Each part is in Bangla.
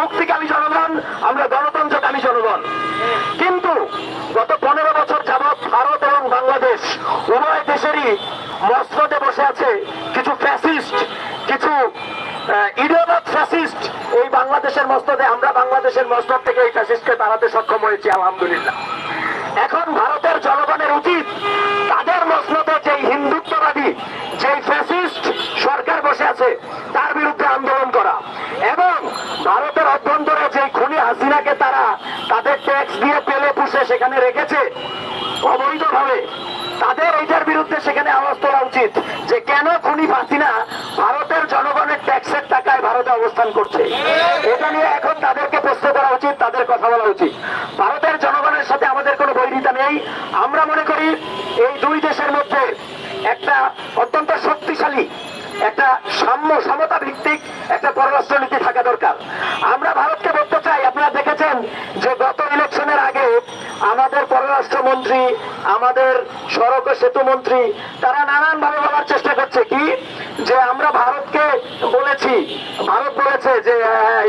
মুক্তিকামী জনগণ, আমরা গণতন্ত্রকামী জনগণ। কিন্তু গত পনেরো বছর যাবৎ ভারত এবং বাংলাদেশ উভয় দেশেরই মসনদে বসে আছে কিছু ফ্যাসিস্ট কিছু ফ্যাসিস্ট এই বাংলাদেশের আমরা বাংলাদেশের থেকে এই ফ্যাসিস্টকে তাড়াতে সক্ষম হয়েছি, আলহামদুলিল্লাহ। এখন ভারতের জনগণের উচিত তাদের মসনদে যেই হিন্দুত্ববাদী, যেই ফ্যাসিস্ট বসে আছে, তার বিরুদ্ধে আন্দোলন করা। এবং ভারতের অভ্যন্তরে যে খুনি হাসিনাকে তারা তাদের ট্যাক্স দিয়ে পেলে পুষে সেখানে রেখেছে, অবৈধভাবে, তাদের এইটার বিরুদ্ধে সেখানে আওয়াজ তোলা উচিত যে কেন খুনি হাসিনা ভারতের জনগণের ট্যাক্সের টাকায় ভারতে অবস্থান করছে। এটা নিয়ে এখন তাদেরকে প্রশ্ন করা উচিত, তাদের কথা বলা উচিত। ভারতের জনগণের সাথে আমাদের কোনো বৈরিতা নেই। আমরা মনে করি এই দুই দেশের মধ্যে একটা অত্যন্ত শক্তিশালী একটা সাম্য সমতা ভিত্তিক একটা পররাষ্ট্রনীতি থাকা দরকার। আমরা ভারতকে বলতে চাই, আপনারা দেখেছেন যে গত ইলেকশনের আগে আমাদের পররাষ্ট্রমন্ত্রী, আমাদের সড়ক ও সেতু মন্ত্রী, তারা নানান ভাবে বলার চেষ্টা করছে কি? যে আমরা ভারতকে বলেছি, ভারত বলেছে যে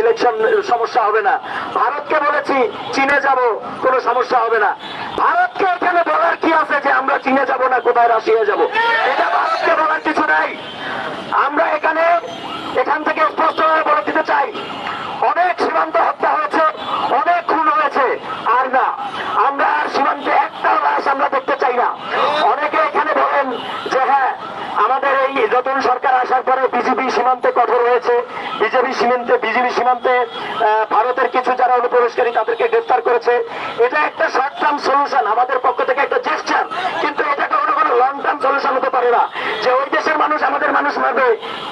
ইলেকশন সমস্যা হবে না। ভারতকে বলেছি, চীনে যাব, কোনো সমস্যা হবে না। ভারতকে এখানে বলার কি আছে যে আমরা চীনে যাব না, কোথায় রাশিয়া যাব? এটা ভারতকে বলার কিছু নাই। আমরা এখানে এখান থেকে স্পষ্টভাবে বলে দিতে চাই, অনেক সীমান্ত হত্যা হয়েছে, অনেক খুন হয়েছে, আর না, আমরা আর সীমান্তে একটা লাশ আমরা দেখতে চাই না। অনেকে এখানে বলেন যে হ্যাঁ আমাদের এই নতুন সরকার আসার পরে বিজেপি সীমান্তে কঠোর হয়েছে, বিজেপি সীমান্তে বিজেপি সীমান্তে ভারতের কিছু যারা অনুপ্রবেশকারী তাদেরকে গ্রেফতার করেছে। এটা একটা শর্ট টার্ম সলিউশন আমাদের পক্ষ থেকে একটা জেস্টার কিন্তু এটা কখনো কোনো লং টার্ম সলিউশন হতে পারে না। যে ওই দেশের মানুষ আমাদের মানুষ মারবে,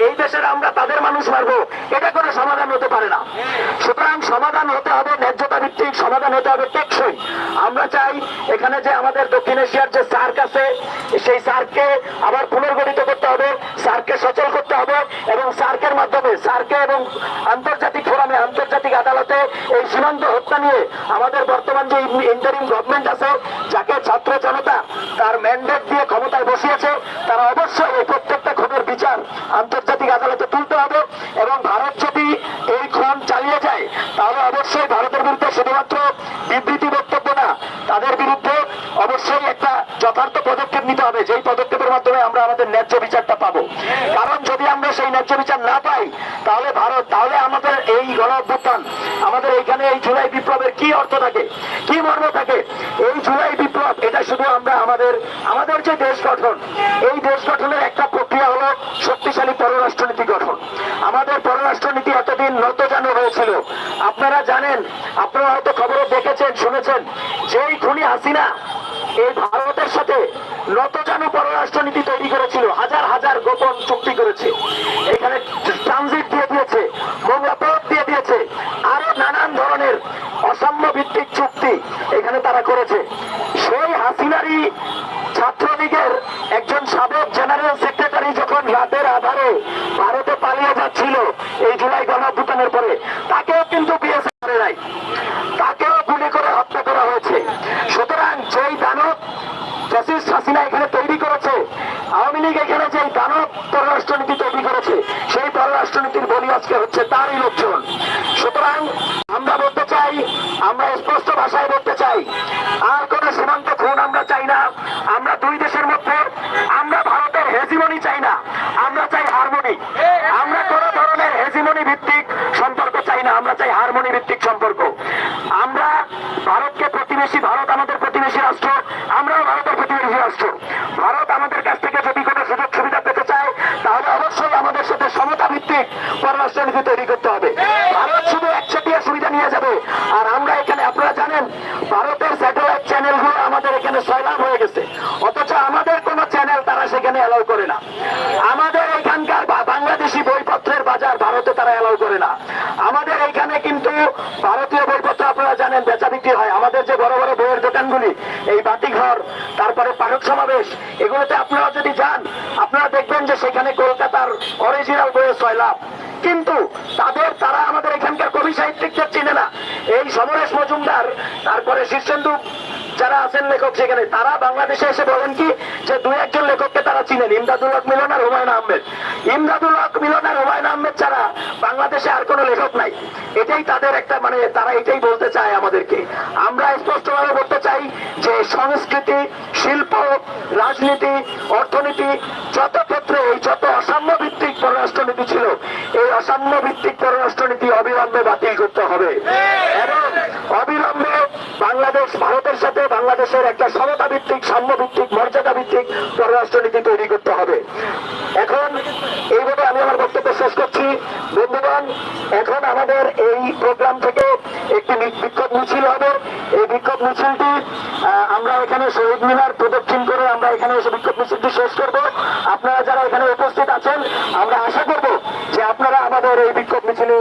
এই দেশের আমরা তাদের মানুষ মারবো, এটা কোনো সমাধান হতে পারে না। সুতরাং সমাধান হতে হবে, ন্যায্যতা ভিত্তিক সমাধান হতে হবে টেকসই। আমরা চাই এখানে যে আমাদের দক্ষিণ এশিয়ার যে সার্ক আছে, সেই সার্ককে আবার পুনর্গঠিত করতে হবে, সার্ককে সচল করতে হবে এবং সার্কের মাধ্যমে, সার্কে এবং আন্তর্জাতিক ফোরামে, আন্তর্জাতিক আদালতে এই সীমান্ত হত্যা নিয়ে আমাদের বর্তমান যে ইন্টারিম গভর্নমেন্ট আছে, যাকে ছাত্র জনতা তার ম্যান্ডেট দিয়ে ক্ষমতায় বসিয়েছে, তারা অবশ্যই এই প্রত্যেকটা খুনের বিচার আন্তর্জাতিক আদালতে তুলতে হবে এবং ভারত যদি এই খুন চালিয়ে যায়, তাহলে অবশ্যই ভারতের বিরুদ্ধে শুধুমাত্র বিবৃতি বক্তব্য না, তাদের বিরুদ্ধে অবশ্যই একটা যথার্থ পদক্ষেপ নিতে হবে। যেই পদক্ষেপের মাধ্যমে আমরা আমাদের ন্যায্য বিচারটা পাবো। কারণ যদি আমরা সেই ন্যায্য বিচার না পাই, তাহলে ভারত, তাহলে আমাদের এই গণ অভ্যুত্থান, আমাদের এইখানে এই জুলাই বিপ্লবের কি অর্থ থাকে? কি মর্ম থাকে? এই জুলাই বিপ্লব, এটা শুধু আমরা আমাদের আমাদের যে দেশ গঠন, এই দেশ গঠনের একটা প্রক্রিয়া হলো শক্তিশালী পররাষ্ট্রনীতি গঠন। আমাদের পররাষ্ট্রনীতি এতদিন নতজানু হয়েছিল। আপনারা জানেন, আপনারা হয়তো খবরে দেখেছেন, শুনেছেন, যেই খুনি হাসিনা এই ভারতের সাথে নতজানু পররাষ্ট্রনীতি তৈরি করেছিল, হাজার হাজার গোপন চুক্তি করেছে। এখানে ট্রানজিট দিয়ে দিয়েছে মোংলা পোর্ট দিয়ে দিয়েছে আরও নানান ধরনের অসাম্য ভিত্তিক চুক্তি এখানে তারা করেছে। সেই হাসিনারই ছাত্রলীগের একজন সাবেক জেনারেল সেক্রেটারি রাতের আধারে ভারতে পালিয়ে যাচ্ছিল এই জুলাই গণঅভ্যুত্থানের পরে। তাকেও কিন্তু বিএসএফ করে নাই। তাকেও গুলি করে হত্যা করা হয়েছে। সুতরাং যেই দানব তারই সুতরাং আমরা বলতে চাই, আমরা স্পষ্ট ভাষায় বলতে চাই, আর সীমান্ত আমরা চাই না। আমরা দুই দেশের মধ্যে, আমরা হেজিমনি চাই না। আমরা চাই হারমোনি আমরা কোন ধরনের হেজিমনি ভিত্তিক সম্পর্ক চাই না। আমরা চাই হারমোনি ভিত্তিক সম্পর্ক। আমরা ভারতকে প্রতিবেশী, ভারত আমাদের প্রতিবেশী রাষ্ট্র। আমরাও ভারতের প্রতিবেশী রাষ্ট্র। ভারত আমাদের কাছ থেকে যদি কোনো সুযোগ সুবিধা পেতে চায়, তাহলে অবশ্যই আমাদের সাথে সমতা ভিত্তিক পররাষ্ট্রনীতি তৈরি করতে হবে। ভারত করে না। আমাদের এইখানে কিন্তু ভারতীয় বইপত্র আপনারা জানেন বেচা বিক্রি হয়। আমাদের যে বড় বড় বইয়ের দোকানগুলি, এই বাতিঘর তারপরে পাঠক সমাবেশ, এগুলোতে আপনারা যদি যান, আপনারা দেখবেন যে সেখানে কলকাতার অরিজিনাল বইয়ের ছয় লাভ। কিন্তু তাদের, তারা আমাদের এখানকার কবি সাহিত্যিকদের চিনে না। এই সমরেশ মজুমদার, তারপরে শীর্ষেন্দু যারা আছেন লেখক সেখানে তারা বাংলাদেশে এসে বলেন কি যে দু একজন লেখককে তারা চিনেন ইমদাদুল হক মিলন আর হুমায়ুন আহমেদ। ইমদাদুল হক মিলন আর হুমায়ুন আহমেদ ছাড়া বাংলাদেশে আর কোনো লেখক নাই। এটাই তাদের একটা মানে তারা এটাই বলতে চায় আমাদেরকে। আমরা স্পষ্টভাবে বলতে চাই যে সংস্কৃতি শিল্প রাজনীতি অর্থনীতি যত ক্ষেত্রে এই যত অসাম্য ভিত্তিক পররাষ্ট্রনীতি ছিল এই অসাম্য ভিত্তিক পররাষ্ট্রনীতি অবিলম্বে বাতিল করতে হবে। এবং অবিলম্বে বাংলাদেশ, ভারতের সাথে বাংলাদেশের একটা সমতা ভিত্তিক সাম্য ভিত্তিক মর্যাদা ভিত্তিক পররাষ্ট্রনীতি তৈরি করতে হবে। এখন এইভাবে আমি আমার বক্তব্য শেষ করছি। বন্ধুগণ, এখন আমাদের এই প্রোগ্রাম থেকে একটি বিক্ষোভ মিছিল হবে। এই বিক্ষোভ মিছিলটি আমরা এখানে শহীদ মিনার প্রদক্ষিণ করে আমরা এখানে এসে বিক্ষোভ মিছিলটি শেষ করব। আপনারা যারা এখানে উপস্থিত আছেন, আমরা আশা করব যে আপনারা আমাদের এই বিক্ষোভ মিছিলে